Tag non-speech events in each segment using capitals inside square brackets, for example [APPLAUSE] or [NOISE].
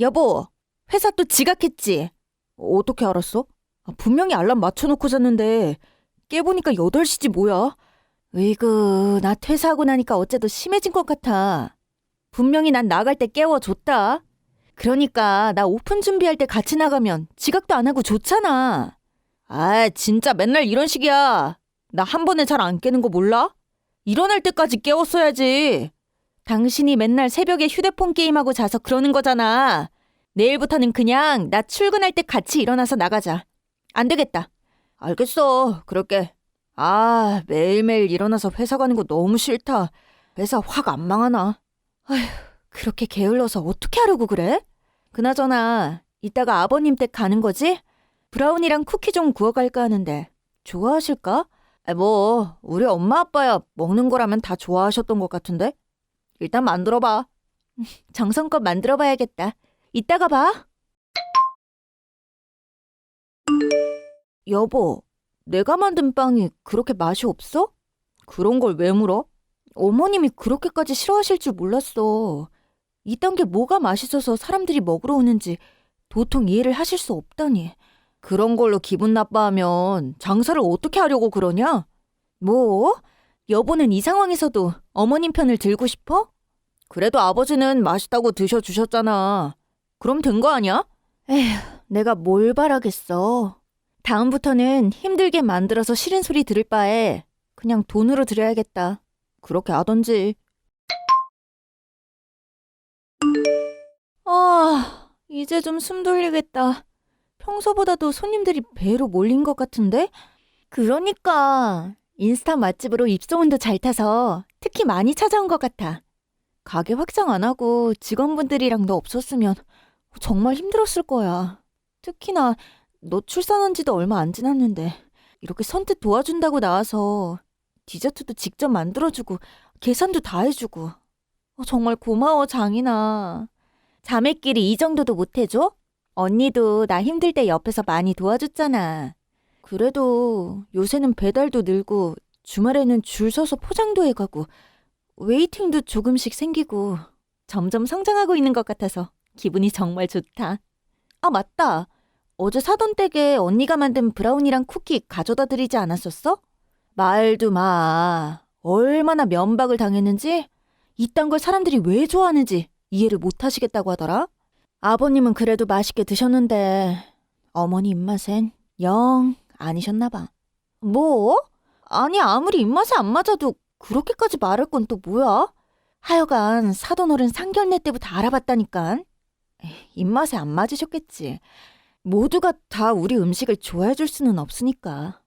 여보, 회사 또 지각했지? 어떻게 알았어? 아, 분명히 알람 맞춰놓고 잤는데 깨보니까 8시지 뭐야? 으이구, 나 퇴사하고 나니까 어째도 심해진 것 같아. 분명히 난 나갈 때 깨워줬다. 그러니까 나 오픈 준비할 때 같이 나가면 지각도 안 하고 좋잖아. 아, 진짜 맨날 이런 식이야. 나 한 번에 잘 안 깨는 거 몰라? 일어날 때까지 깨웠어야지. 당신이 맨날 새벽에 휴대폰 게임하고 자서 그러는 거잖아. 내일부터는 그냥 나 출근할 때 같이 일어나서 나가자. 안 되겠다. 알겠어. 그럴게. 아, 매일매일 일어나서 회사 가는 거 너무 싫다. 회사 확 안 망하나. 아휴, 그렇게 게을러서 어떻게 하려고 그래? 그나저나, 이따가 아버님 댁 가는 거지? 브라운이랑 쿠키 좀 구워갈까 하는데, 좋아하실까? 아, 뭐, 우리 엄마 아빠야 먹는 거라면 다 좋아하셨던 것 같은데? 일단 만들어봐. 정성껏 만들어봐야겠다. 이따가 봐. 여보, 내가 만든 빵이 그렇게 맛이 없어? 그런 걸 왜 물어? 어머님이 그렇게까지 싫어하실 줄 몰랐어. 이딴 게 뭐가 맛있어서 사람들이 먹으러 오는지 도통 이해를 하실 수 없다니. 그런 걸로 기분 나빠하면 장사를 어떻게 하려고 그러냐? 뭐? 여보는 이 상황에서도 어머님 편을 들고 싶어? 그래도 아버지는 맛있다고 드셔주셨잖아. 그럼 된 거 아니야? 에휴, 내가 뭘 바라겠어. 다음부터는 힘들게 만들어서 싫은 소리 들을 바에 그냥 돈으로 드려야겠다. 그렇게 하던지. 아, 이제 좀 숨 돌리겠다. 평소보다도 손님들이 배로 몰린 것 같은데? 그러니까 인스타 맛집으로 입소문도 잘 타서 특히 많이 찾아온 것 같아. 가게 확장 안 하고 직원분들이랑 너 없었으면 정말 힘들었을 거야. 특히나 너 출산한 지도 얼마 안 지났는데 이렇게 선뜻 도와준다고 나와서 디저트도 직접 만들어주고 계산도 다 해주고 어, 정말 고마워 장인아. 자매끼리 이 정도도 못 해줘? 언니도 나 힘들 때 옆에서 많이 도와줬잖아. 그래도 요새는 배달도 늘고 주말에는 줄 서서 포장도 해가고 웨이팅도 조금씩 생기고 점점 성장하고 있는 것 같아서 기분이 정말 좋다. 아, 맞다. 어제 사돈 댁에 언니가 만든 브라운이랑 쿠키 가져다 드리지 않았었어? 말도 마. 얼마나 면박을 당했는지, 이딴 걸 사람들이 왜 좋아하는지 이해를 못 하시겠다고 하더라. 아버님은 그래도 맛있게 드셨는데, 어머니 입맛엔 영 아니셨나 봐. 뭐? 아니, 아무리 입맛에 안 맞아도 그렇게까지 말할 건 또 뭐야? 하여간 사돈어른 상견례 때부터 알아봤다니깐. 입맛에 안 맞으셨겠지. 모두가 다 우리 음식을 좋아해 줄 수는 없으니까.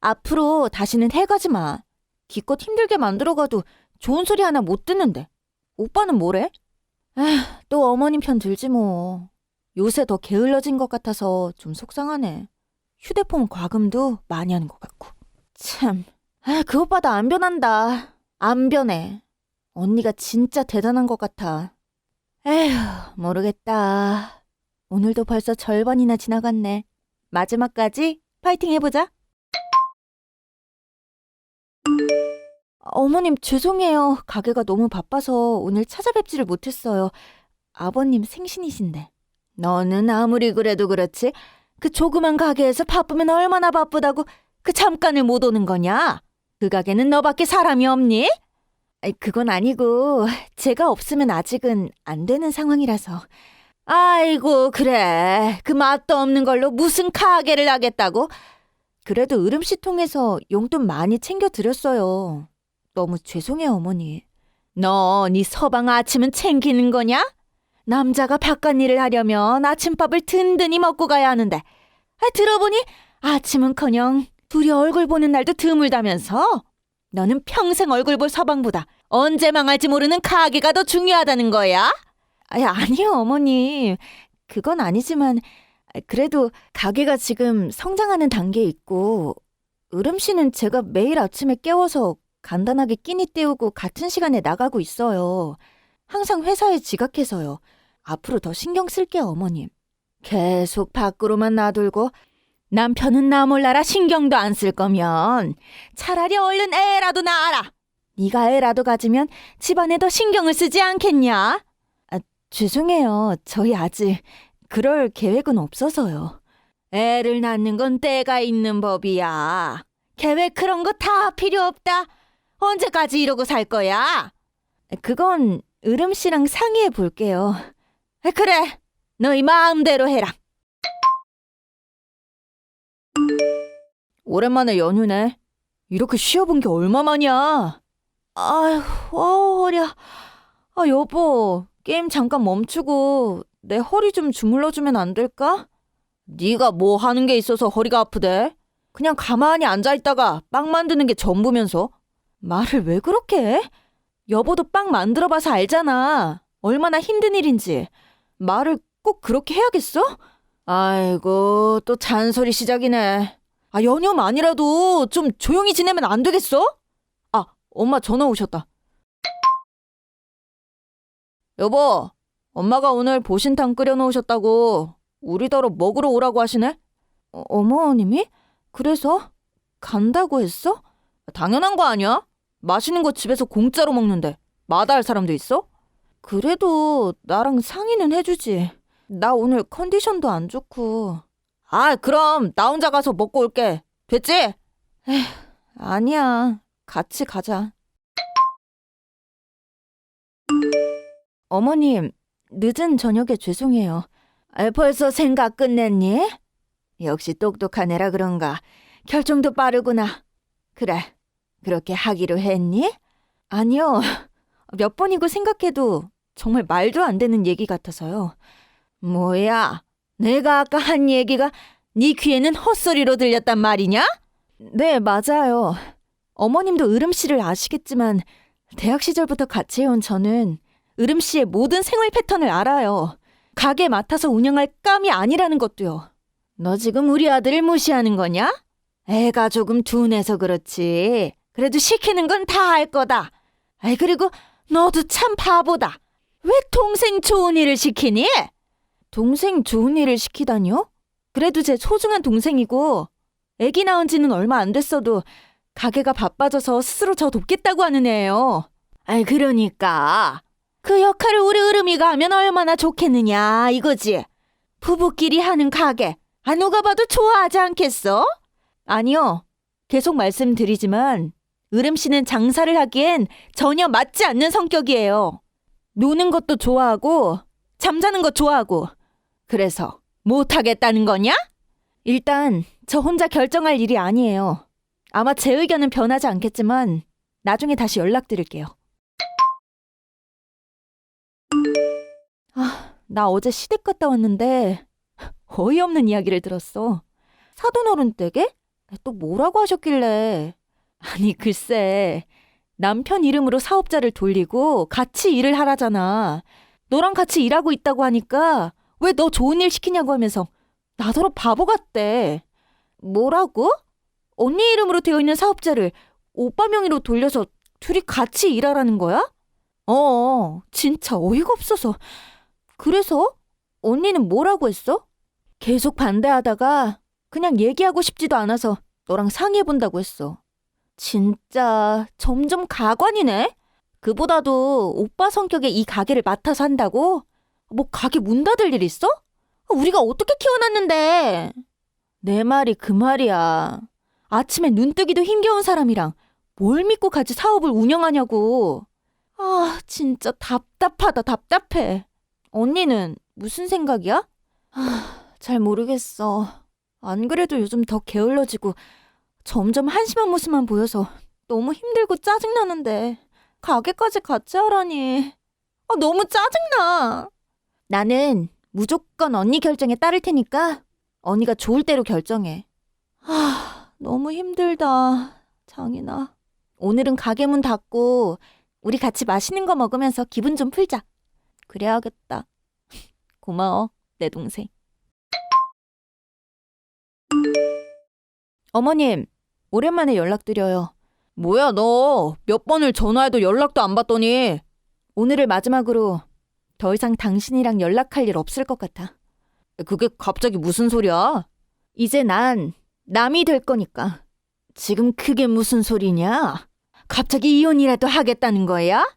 앞으로 다시는 해가지 마. 기껏 힘들게 만들어가도 좋은 소리 하나 못 듣는데. 오빠는 뭐래? 에휴, 또 어머님 편 들지 뭐. 요새 더 게을러진 것 같아서 좀 속상하네. 휴대폰 과금도 많이 하는 것 같고. 참, 아, 그 오빠도 안 변한다. 안 변해. 언니가 진짜 대단한 것 같아. 에휴, 모르겠다. 오늘도 벌써 절반이나 지나갔네. 마지막까지 파이팅 해보자. 어머님, 죄송해요. 가게가 너무 바빠서 오늘 찾아뵙지를 못했어요. 아버님 생신이신데. 너는 아무리 그래도 그렇지. 그 조그만 가게에서 바쁘면 얼마나 바쁘다고 그 잠깐을 못 오는 거냐? 그 가게는 너밖에 사람이 없니? 그건 아니고 제가 없으면 아직은 안 되는 상황이라서. 아이고 그래 그 맛도 없는 걸로 무슨 가게를 하겠다고? 그래도 으름씨 통해서 용돈 많이 챙겨 드렸어요. 너무 죄송해요 어머니. 너 네 서방 아침은 챙기는 거냐? 남자가 바깥 일을 하려면 아침밥을 든든히 먹고 가야 하는데 아, 들어보니 아침은커녕 둘이 얼굴 보는 날도 드물다면서 너는 평생 얼굴 볼 서방보다 언제 망할지 모르는 가게가 더 중요하다는 거야? 아니, 아니요, 어머님. 그건 아니지만, 그래도 가게가 지금 성장하는 단계에 있고, 으름 씨는 제가 매일 아침에 깨워서 간단하게 끼니 때우고 같은 시간에 나가고 있어요. 항상 회사에 지각해서요. 앞으로 더 신경 쓸게요, 어머님. 계속 밖으로만 놔둘고, 남편은 나 몰라라 신경도 안 쓸 거면 차라리 얼른 애라도 낳아라. 네가 애라도 가지면 집안에 더 신경을 쓰지 않겠냐? 아, 죄송해요. 저희 아직 그럴 계획은 없어서요. 애를 낳는 건 때가 있는 법이야. 계획 그런 거 다 필요 없다. 언제까지 이러고 살 거야? 그건 으름 씨랑 상의해 볼게요. 아, 그래, 너희 마음대로 해라. 오랜만에 연휴네. 이렇게 쉬어본 게 얼마만이야? 아휴, 아 허리야. 아 여보, 게임 잠깐 멈추고 내 허리 좀 주물러주면 안 될까? 네가 뭐 하는 게 있어서 허리가 아프대? 그냥 가만히 앉아 있다가 빵 만드는 게 전부면서 말을 왜 그렇게 해? 여보도 빵 만들어 봐서 알잖아. 얼마나 힘든 일인지. 말을 꼭 그렇게 해야겠어? 아이고, 또 잔소리 시작이네. 아, 연휴만이라도 좀 조용히 지내면 안 되겠어? 아, 엄마 전화 오셨다. 여보, 엄마가 오늘 보신탕 끓여 놓으셨다고 우리더러 먹으러 오라고 하시네? 어, 어머님이? 그래서? 간다고 했어? 당연한 거 아니야? 맛있는 거 집에서 공짜로 먹는데 마다할 사람도 있어? 그래도 나랑 상의는 해주지. 나 오늘 컨디션도 안 좋고. 아, 그럼 나 혼자 가서 먹고 올게. 됐지? 에휴, 아니야. 같이 가자. 어머님, 늦은 저녁에 죄송해요. 아, 벌써 생각 끝냈니? 역시 똑똑한 애라 그런가. 결정도 빠르구나. 그래, 그렇게 하기로 했니? 아니요. 몇 번이고 생각해도 정말 말도 안 되는 얘기 같아서요. 뭐야? 내가 아까 한 얘기가 네 귀에는 헛소리로 들렸단 말이냐? 네, 맞아요. 어머님도 으름 씨를 아시겠지만 대학 시절부터 같이 해온 저는 으름 씨의 모든 생활 패턴을 알아요. 가게 맡아서 운영할 감이 아니라는 것도요. 너 지금 우리 아들을 무시하는 거냐? 애가 조금 둔해서 그렇지. 그래도 시키는 건 다 할 거다. 아이 그리고 너도 참 바보다. 왜 동생 좋은 일을 시키니? 동생 좋은 일을 시키다니요? 그래도 제 소중한 동생이고 애기 낳은 지는 얼마 안 됐어도 가게가 바빠져서 스스로 저 돕겠다고 하는 애예요. 아이 그러니까 그 역할을 우리 으름이가 하면 얼마나 좋겠느냐 이거지. 부부끼리 하는 가게 아 누가 봐도 좋아하지 않겠어? 아니요. 계속 말씀드리지만 으름 씨는 장사를 하기엔 전혀 맞지 않는 성격이에요. 노는 것도 좋아하고 잠자는 것 좋아하고 그래서 못하겠다는 거냐? 일단 저 혼자 결정할 일이 아니에요. 아마 제 의견은 변하지 않겠지만 나중에 다시 연락드릴게요. 아, 나 어제 시댁 갔다 왔는데 어이없는 이야기를 들었어. 사돈어른 댁에? 또 뭐라고 하셨길래. 아니, 글쎄. 남편 이름으로 사업자를 돌리고 같이 일을 하라잖아. 너랑 같이 일하고 있다고 하니까 왜 너 좋은 일 시키냐고 하면서 나더러 바보 같대. 뭐라고? 언니 이름으로 되어 있는 사업자를 오빠 명의로 돌려서 둘이 같이 일하라는 거야? 어, 진짜 어이가 없어서. 그래서 언니는 뭐라고 했어? 계속 반대하다가 그냥 얘기하고 싶지도 않아서 너랑 상의해본다고 했어. 진짜 점점 가관이네? 그보다도 오빠 성격의 이 가게를 맡아서 한다고? 뭐 가게 문 닫을 일 있어? 우리가 어떻게 키워놨는데? 내 말이 그 말이야. 아침에 눈 뜨기도 힘겨운 사람이랑 뭘 믿고 같이 사업을 운영하냐고. 아, 진짜 답답하다, 답답해. 언니는 무슨 생각이야? 아, 잘 모르겠어. 안 그래도 요즘 더 게을러지고 점점 한심한 모습만 보여서 너무 힘들고 짜증나는데 가게까지 같이 하라니. 아, 너무 짜증나. 나는 무조건 언니 결정에 따를 테니까 언니가 좋을 대로 결정해. 아, 너무 힘들다. 장이나. 오늘은 가게 문 닫고 우리 같이 맛있는 거 먹으면서 기분 좀 풀자. 그래야겠다. [LAUGHS] 고마워, 내 동생. 어머님, 오랜만에 연락드려요. 뭐야, 너. 몇 번을 전화해도 연락도 안 받더니. 오늘을 마지막으로 더 이상 당신이랑 연락할 일 없을 것 같아. 그게 갑자기 무슨 소리야? 이제 난 남이 될 거니까. 지금 그게 무슨 소리냐? 갑자기 이혼이라도 하겠다는 거야?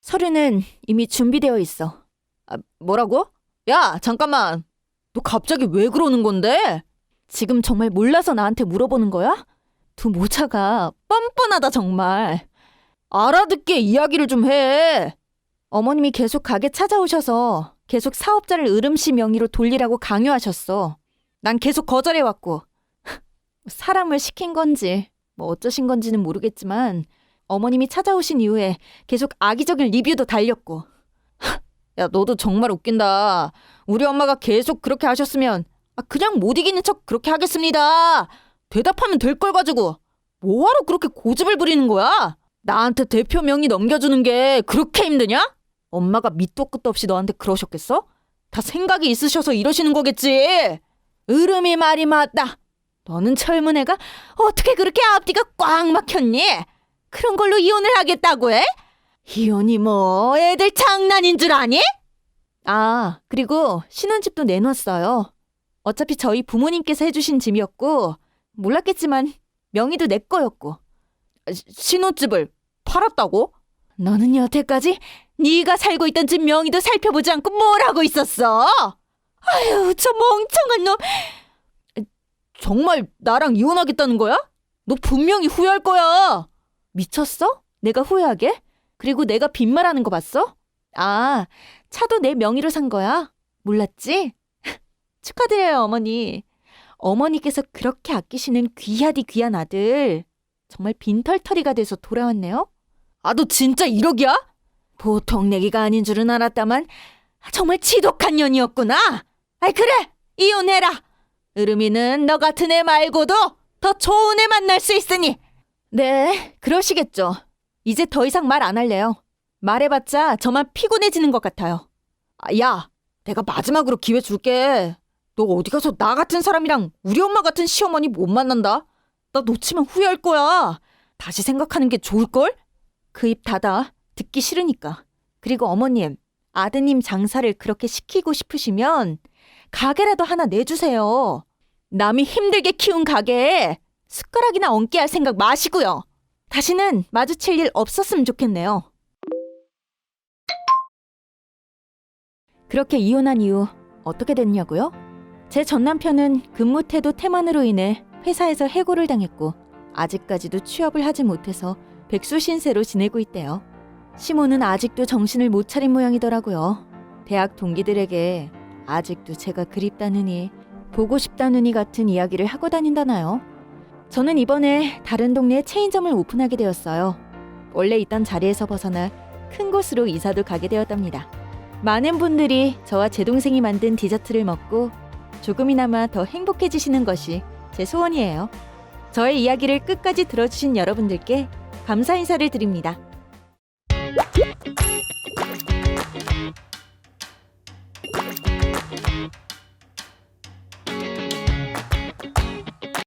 서류는 이미 준비되어 있어. 아, 뭐라고? 야, 잠깐만. 너 갑자기 왜 그러는 건데? 지금 정말 몰라서 나한테 물어보는 거야? 두 모자가 뻔뻔하다 정말. 알아듣게 이야기를 좀 해. 어머님이 계속 가게 찾아오셔서 계속 사업자를 으름씨 명의로 돌리라고 강요하셨어. 난 계속 거절해왔고. [LAUGHS] 사람을 시킨 건지 뭐 어쩌신 건지는 모르겠지만 어머님이 찾아오신 이후에 계속 악의적인 리뷰도 달렸고. [LAUGHS] 야, 너도 정말 웃긴다. 우리 엄마가 계속 그렇게 하셨으면 아, 그냥 못 이기는 척 그렇게 하겠습니다. 대답하면 될 걸 가지고 뭐하러 그렇게 고집을 부리는 거야? 나한테 대표 명의 넘겨주는 게 그렇게 힘드냐? 엄마가 밑도 끝도 없이 너한테 그러셨겠어? 다 생각이 있으셔서 이러시는 거겠지. 으름이 말이 맞다. 너는 젊은 애가 어떻게 그렇게 앞뒤가 꽉 막혔니? 그런 걸로 이혼을 하겠다고 해? 이혼이 뭐 애들 장난인 줄 아니? 아, 그리고 신혼집도 내놨어요. 어차피 저희 부모님께서 해주신 짐이었고 몰랐겠지만 명의도 내 거였고 시- 신혼집을 팔았다고? 너는 여태까지 네가 살고 있던 집 명의도 살펴보지 않고 뭘 하고 있었어? 아유, 저 멍청한 놈. 정말 나랑 이혼하겠다는 거야? 너 분명히 후회할 거야. 미쳤어? 내가 후회하게? 그리고 내가 빈말하는 거 봤어? 아, 차도 내 명의로 산 거야? 몰랐지? [LAUGHS] 축하드려요, 어머니. 어머니께서 그렇게 아끼시는 귀하디 귀한 아들. 정말 빈털터리가 돼서 돌아왔네요. 아, 너 진짜 이러기야? 보통 내기가 아닌 줄은 알았다만 정말 지독한 년이었구나. 아이 그래, 이혼해라. 으름이는 너 같은 애 말고도 더 좋은 애 만날 수 있으니. 네, 그러시겠죠. 이제 더 이상 말 안 할래요. 말해봤자 저만 피곤해지는 것 같아요. 아, 야, 내가 마지막으로 기회 줄게. 너 어디 가서 나 같은 사람이랑 우리 엄마 같은 시어머니 못 만난다? 나 놓치면 후회할 거야. 다시 생각하는 게 좋을걸? 그 입 닫아. 듣기 싫으니까. 그리고 어머님, 아드님 장사를 그렇게 시키고 싶으시면 가게라도 하나 내주세요. 남이 힘들게 키운 가게에 숟가락이나 얹게 할 생각 마시고요. 다시는 마주칠 일 없었으면 좋겠네요. 그렇게 이혼한 이후 어떻게 됐냐고요? 제 전 남편은 근무 태도 태만으로 인해 회사에서 해고를 당했고 아직까지도 취업을 하지 못해서 백수 신세로 지내고 있대요. 시모는 아직도 정신을 못 차린 모양이더라고요. 대학 동기들에게 아직도 제가 그립다느니 보고 싶다느니 같은 이야기를 하고 다닌다나요? 저는 이번에 다른 동네에 체인점을 오픈하게 되었어요. 원래 있던 자리에서 벗어나 큰 곳으로 이사도 가게 되었답니다. 많은 분들이 저와 제 동생이 만든 디저트를 먹고 조금이나마 더 행복해지시는 것이 제 소원이에요. 저의 이야기를 끝까지 들어주신 여러분들께 감사 인사를 드립니다.